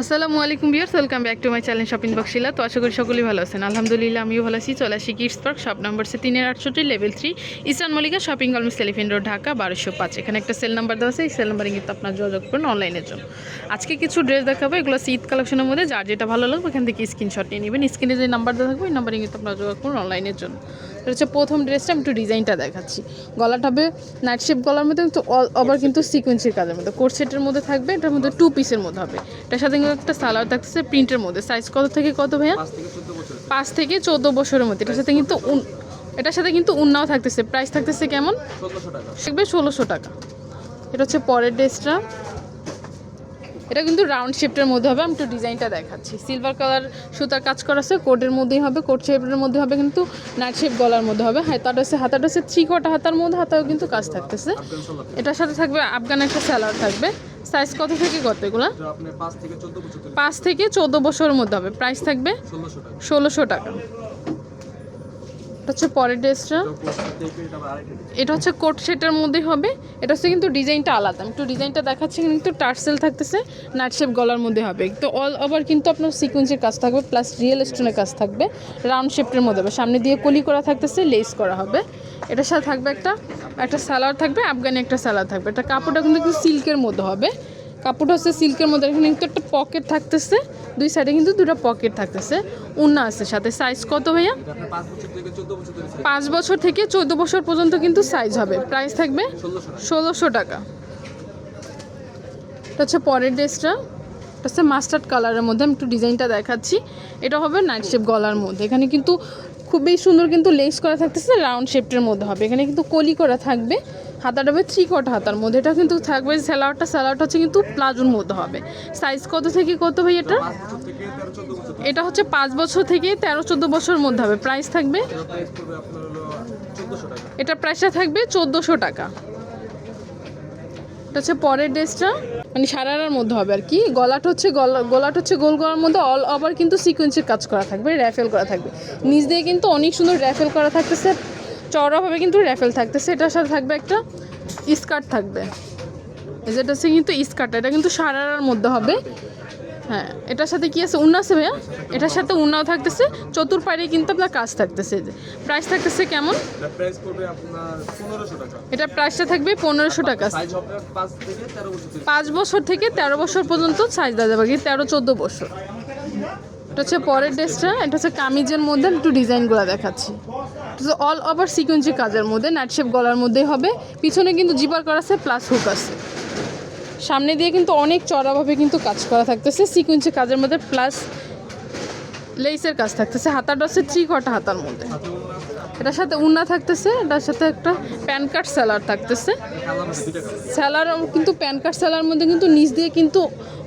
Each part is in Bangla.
আসসালামু আলাইকুম viewers welcome back to my channel shopping বক্সিলা তো আশা করি সকলেই ভালো আছেন। আলহামদুলিল্লাহ, আমিও ভালো আছি। চলে আসি কিডস পার্ক শপ নাম্বার সে তিনের আটষট্টি level three eastern Mallika shopping কলমিস elephant road Dhaka বারোশো পাঁচ। এখানে একটা সেল নাম্বার দেওয়া আছে, এই সেল নাম্বারে কিন্তু আপনার যোগাযোগ করুন অনলাইনের জন্য। আজকে কিছু ড্রেস দেখাবো, এগুলো শীত কালেকশনের মধ্যে। যার যেটা ভালো লাগবে এখান থেকে স্ক্রিনশট নিয়ে নেবেন। স্ক্রিনে যে নাম্বার দেওয়া থাকবে, ওই নাম্বারে কিন্তু আপনার যোগাযোগ করুন অনলাইনের জন্য। এটা হচ্ছে প্রথম ড্রেসটা আমি একটু ডিজাইনটা দেখাচ্ছি। গলাটা হবে নাইট শেপ গলার মধ্যে কিন্তু আবার কিন্তু সিকোয়েন্সির কাজের মধ্যে। কোট সেটের মধ্যে থাকবে এটার মধ্যে টু পিসের মধ্যে হবে। এটার সাথে কিন্তু একটা সালোয়ার থাকতেছে প্রিন্টের মধ্যে। সাইজ কত থেকে কত ভাইয়া? পাঁচ থেকে চোদ্দ বছরের। মধ্যে। এটার সাথে কিন্তু এটার সাথে কিন্তু উন্নাও থাকতেছে। প্রাইস থাকতেছে কেমন? থাকবে ষোলোশো টাকা। এটা হচ্ছে পরের ড্রেসটা। এটা কিন্তু রাউন্ড শেপটার মধ্যে হবে আমি একটু ডিজাইনটা দেখাচ্ছি। সিলভার কালার সুতার কাজ করা আছে কোটের মধ্যেই হবে কোট শেপের মধ্যে হবে কিন্তু নাইট শেপ গলার মধ্যে হবে। হাতাটা হচ্ছে হাতাটা হচ্ছে থ্রি কোটা হাতার মধ্যে হাতাও কিন্তু কাজ থাকতেছে। এটার সাথে থাকবে আফগান একটা স্যালাড থাকবে। সাইজ কত থেকে কত এগুলো? পাঁচ থেকে চোদ্দ বছর থেকে। চোদ্দ বছরের মধ্যে হবে। প্রাইস থাকবে ষোলোশো টাকা। এটা হচ্ছে পরের ড্রেসটা। এটা হচ্ছে কোট সেটের মধ্যে হবে। এটা হচ্ছে কিন্তু ডিজাইনটা আলাদা। একটু ডিজাইনটা দেখাচ্ছি, কিন্তু টার্সেল থাকতেছে, নাট শেপ গলার মধ্যে হবে। তো অল ওভার কিন্তু আপনার সিকোয়েন্সের কাজ থাকবে প্লাস রিয়েল স্টোনের কাজ থাকবে। রাউন্ড শেপের মধ্যে হবে। সামনে দিয়ে কলি করা থাকতেছে লেস করা হবে। এটার সাথে থাকবে একটা একটা সালোয়ার থাকবে, আফগানি একটা সালোয়ার থাকবে। এটা কাপড়টা কিন্তু সিল্কের মধ্যে হবে। কাপড়টা হচ্ছে সিল্কের মধ্যে এখানে কিন্তু একটা পকেট থাকতেছে, দুই সাইডে কিন্তু দুটো পকেট থাকতেছে। উন্না আছে সাথে। সাইজ কত ভাইয়া? পাঁচ বছর থেকে চোদ্দ বছর পর্যন্ত কিন্তু সাইজ হবে। প্রাইস থাকবে ষোলোশো টাকা। এটা হচ্ছে পরের ড্রেসটা এটা হচ্ছে মাস্টার্ড কালারের মধ্যে। আমি একটু ডিজাইনটা দেখাচ্ছি। এটা হবে নাইট শেপ গলার মধ্যে। এখানে কিন্তু খুবই সুন্দর কিন্তু লেস করা থাকতেছে রাউন্ড শেপটের মধ্যে হবে। এখানে কিন্তু কলি করা থাকবে। হাতাটা হবে থ্রি কট হাতার মধ্যে। এটা কিন্তু থাকবে স্যালাডটা স্যালাডটা হচ্ছে কিন্তু প্লাজোর মধ্যে হবে। সাইজ কত থেকে কত ভাই এটা? এটা হচ্ছে পাঁচ বছর থেকে তেরো চোদ্দ বছরের মধ্যে হবে। প্রাইস থাকবে? এটা প্রাইসটা থাকবে চোদ্দোশো টাকা। এটা হচ্ছে পরের ড্রেসটা। মানে সারারার মধ্যে হবে আর কি। গলাট হচ্ছে গলা, গলাটা হচ্ছে গোল গলার মধ্যে, অল ওভার কিন্তু সিকোয়েন্সের কাজ করা থাকবে র্যাফেল করা থাকবে। নিচ দিয়ে কিন্তু অনেক সুন্দর র্যাফেল করা থাকতেছে। চড়াভাবে কিন্তু র্যাফেল থাকতেছে। এটার সাথে থাকবে একটা স্কার্ট থাকবে। যেটা হচ্ছে কিন্তু স্কার্ট এটা কিন্তু সারারার মধ্যে হবে। হ্যাঁ এটার সাথে কি আছে? উন্না আছে ভাইয়া? এটার সাথে উন্নাও থাকতেছে। চতুর্পাড়ে কিন্তু আপনার কাজ থাকতেছে। প্রাইস থাকতেছে কেমন? এটা প্রাইসটা থাকবে পনেরোশো টাকা। পাঁচ বছর ধরে পাঁচ বছর থেকে তেরো বছর পর্যন্ত সাইজ দেওয়া যাবে। কি তেরো চোদ্দ বছর। এটা হচ্ছে পরের ড্রেসটা এটা হচ্ছে কামিজের মধ্যে একটু ডিজাইনগুলো দেখাচ্ছি। অল ওভার সিকুয়েন্সি কাজের মধ্যে নাইটশেপ গলার মধ্যেই হবে। পিছনে কিন্তু জিপার করা আছে প্লাস হুক আছে। সামনে দিয়ে কিন্তু অনেক চড়াভাবে কিন্তু কাজ করা থাকতেছে। সিকুয়েন্সি কাজের মধ্যে প্লাস লেসের কাজ থাকতেছে। হাতাটা হচ্ছে থ্রি কটা হাতার মধ্যে। এটার সাথে উন্না থাকতেছে, এটার সাথে একটা প্যান কার্ড স্যালার থাকতেছে। স্যালার কিন্তু প্যান কার্ড স্যালার মধ্যে কিন্তু নিচ দিয়ে কিন্তু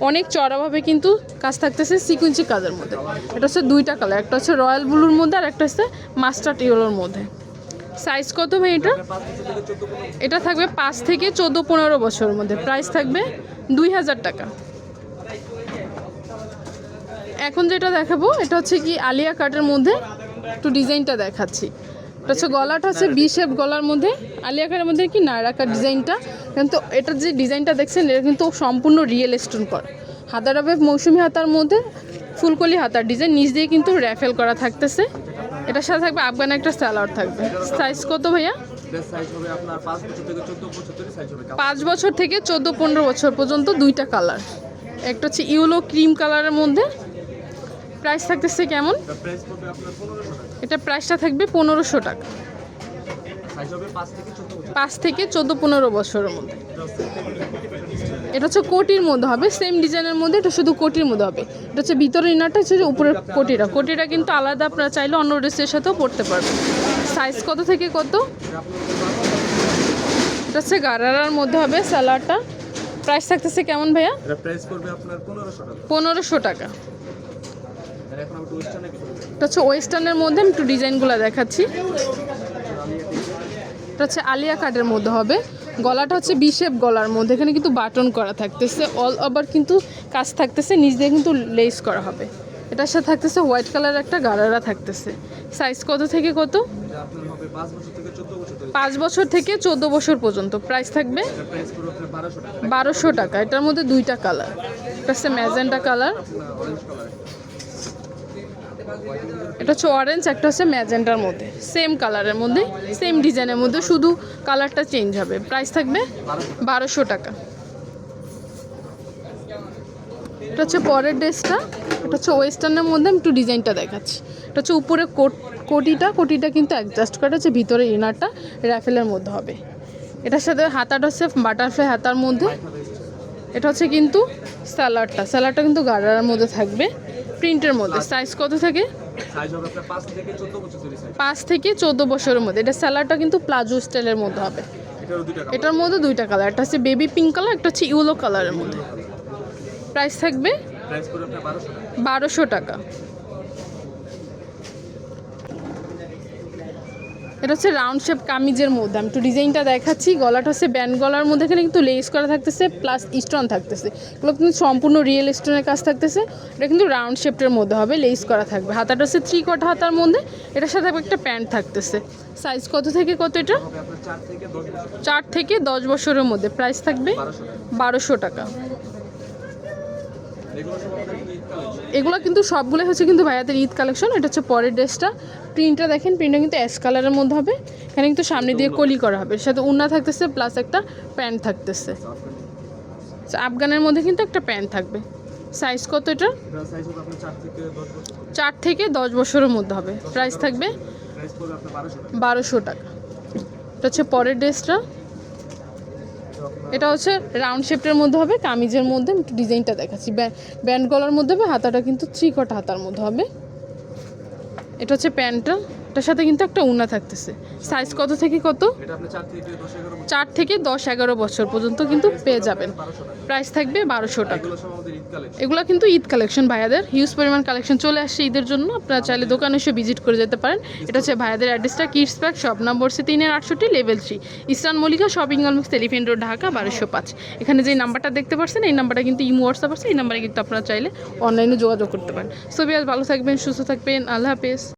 অনেক চড়াভাবে কিন্তু কাজ থাকতেছে সিকুয়েন্সি কাজের মধ্যে। এটা হচ্ছে দুইটা কালার একটা হচ্ছে রয়্যাল ব্লুর মধ্যে আর একটা হচ্ছে মাস্টার্ড ইয়েলোর মধ্যে। সাইজ কত ভাই এটা? এটা থাকবে পাঁচ থেকে চোদ্দ পনেরো বছরের মধ্যে। প্রাইস থাকবে দুই হাজার টাকা। এখন যেটা দেখাবো, এটা হচ্ছে কি আলিয়া কাটের মধ্যে একটু ডিজাইনটা দেখাচ্ছি। হচ্ছে গলাটা হচ্ছে বি শেপ গলার মধ্যে। আলিয়া কাটের মধ্যে কি নায়রা কাট ডিজাইনটা কিন্তু এটার যে ডিজাইনটা দেখছেন এটা কিন্তু সম্পূর্ণ রিয়েল স্টোন করা। হাতার হবে মৌসুমি হাতার মধ্যে ফুলকলি হাতার ডিজাইন নিচ দিয়ে কিন্তু র্যাফেল করা থাকতেছে। এটার সাথে থাকবে আফগান একটা স্যালাড থাকবে। সাইজ কত ভাইয়া? পাঁচ বছর থেকে চোদ্দ পনেরো বছর পর্যন্ত দুইটা কালার একটা হচ্ছে ইউলো ক্রিম কালারের মধ্যে প্রাইস থাকতেছে কেমন? এটা প্রাইসটা থাকবে পনেরোশো টাকা। পাঁচ থেকে চোদ্দ পনেরো বছরের মধ্যে। এটা হচ্ছে কোটির মধ্যে। হবে সেম ডিজাইনের মধ্যে এটা শুধু কোটির মধ্যে হবে। এটা হচ্ছে ভিতরের ইনারটা হচ্ছে উপরের কোটিটা। কোটিটা কিন্তু আলাদা আপনারা চাইলে অন্য ড্রেসের সাথেও পড়তে পারবেন। সাইজ কত থেকে কত? এটা হচ্ছে গারারার মধ্যে হবে স্যালাডটা প্রাইস থাকতেছে কেমন ভাইয়া? পনেরোশো টাকা পনেরোশো টাকা আর এখন আমি টুইস্টানে কিছু এটা হচ্ছে ওয়েস্টার্নের মধ্যে আমি একটু ডিজাইনগুলো দেখাচ্ছি। এটা হচ্ছে আলিয়া কাটের মধ্যে হবে। গলাটা হচ্ছে বিশেপ গলার মধ্যে এখানে কিন্তু বাটন করা থাকতেছে অল ওভার কিন্তু কাজ থাকতেছে নিচ দিয়ে কিন্তু লেস করা হবে। এটার সাথে থাকতেছে হোয়াইট কালার একটা গারারা থাকতেছে। সাইজ কত থেকে কত? পাঁচ বছর থেকে চোদ্দ বছর পর্যন্ত। প্রাইস থাকবে? বারোশো টাকা। এটার মধ্যে দুইটা কালার একটা হচ্ছে ম্যাজেন্টা কালার এটা হচ্ছে অরেঞ্জ একটা হচ্ছে ম্যাজেন্টার মধ্যে। সেম কালারের মধ্যে সেম ডিজাইনের মধ্যে, শুধু কালারটা চেঞ্জ হবে। প্রাইস থাকবে বারোশো টাকা। এটা হচ্ছে পরের ড্রেসটা, এটা হচ্ছে ওয়েস্টার্নের মধ্যে, আমি একটু ডিজাইনটা দেখাচ্ছি। এটা হচ্ছে উপরে কোট, কোটিটা কোটিটা কিন্তু অ্যাডজাস্ট করা আছে ভিতরে ইনারটা র্যাফেলের মধ্যে হবে। এটার সাথে হাতাটা হচ্ছে বাটারফ্লাই হাতার মধ্যে। এটা হচ্ছে কিন্তু স্যালাডটা স্যালাডটা কিন্তু গাড়ার মধ্যে থাকবে। প্রিন্টের মধ্যে। সাইজ কত থাকে? পাঁচ থেকে চোদ্দ বছরের মধ্যে। এটা স্যালাডটা কিন্তু প্লাজো স্টাইলের মধ্যে হবে। এটার মধ্যে দুইটা কালার একটা হচ্ছে বেবি পিঙ্ক কালার একটা হচ্ছে ইউলো কালারের মধ্যে। প্রাইস থাকবে? বারোশো টাকা বারোশো টাকা এটা হচ্ছে রাউন্ড শেপ কামিজের মধ্যে। আমি একটু ডিজাইনটা দেখাচ্ছি। গলাটা হচ্ছে ব্যান্ড গলার মধ্যে। এখানে কিন্তু লেস করা থাকতেছে প্লাস স্টোন থাকতেছে। এগুলো কিন্তু সম্পূর্ণ রিয়েল স্টোনের কাজ থাকতেছে। এটা কিন্তু রাউন্ড শেপটের মধ্যে হবে লেস করা থাকবে। হাতাটা হচ্ছে থ্রি কটা হাতার মধ্যে। এটার সাথে একটা প্যান্ট থাকতেছে। সাইজ কত থেকে কত এটা? চার থেকে দশ বছরের মধ্যে। প্রাইস থাকবে বারোশো টাকা। এগুলো কিন্তু সবগুলো হচ্ছে কিন্তু ভাইয়াদের ঈদ কালেকশন, এটা হচ্ছে পরের ড্রেসটা। প্রিন্টটা দেখেন, প্রিন্টটা কিন্তু অ্যাশ কালারের মধ্যে হবে। এখানে কিন্তু সামনে দিয়ে কলি করা হবে। সাথে উন্না থাকতেছে প্লাস একটা প্যান্ট থাকতেছে। আফগানের মধ্যে কিন্তু একটা প্যান্ট থাকবে। সাইজ কত এটা? চার থেকে দশ বছরের মধ্যে হবে। প্রাইস থাকবে বারোশো টাকা। এটা হচ্ছে পরের ড্রেসটা। এটা হচ্ছে রাউন্ড শেপটার মধ্যে হবে, কামিজের মধ্যে একটু ডিজাইনটা দেখাচ্ছি। ব্যান্ড গলার মধ্যে হবে, হাতাটা কিন্তু থ্রি কট হাতার মধ্যে হবে। এটা হচ্ছে প্যান্টটা। এটার সাথে কিন্তু একটা উন্না থাকতেছে। সাইজ কত থেকে কত? চার থেকে দশ এগারো বছর। পর্যন্ত কিন্তু পেয়ে যাবেন। প্রাইস থাকবে বারোশো টাকা। এগুলো কিন্তু ঈদ কালেকশন ভাইয়াদের। হিউজ পরিমাণ কালেকশন চলে আসছে ঈদের জন্য। আপনারা চাইলে দোকানে এসে ভিজিট করে যেতে পারেন। এটা হচ্ছে ভাইয়াদের অ্যাড্রেসটা কিডস প্যাক শপ নম্বর হচ্ছে তিনের আটষট্টি level three eastern Mallika shopping complex elephant road Dhaka বারোশো পাঁচ। এখানে যে নাম্বারটা দেখতে পাচ্ছেন এই নাম্বারটা কিন্তু ইমো হোয়াটসঅ্যাপ আছে। এই নাম্বারে কিন্তু আপনারা চাইলে অনলাইনে যোগাযোগ করতে পারেন। সবই আজ ভালো থাকবেন সুস্থ থাকবেন। আল্লাহ হাফেজ।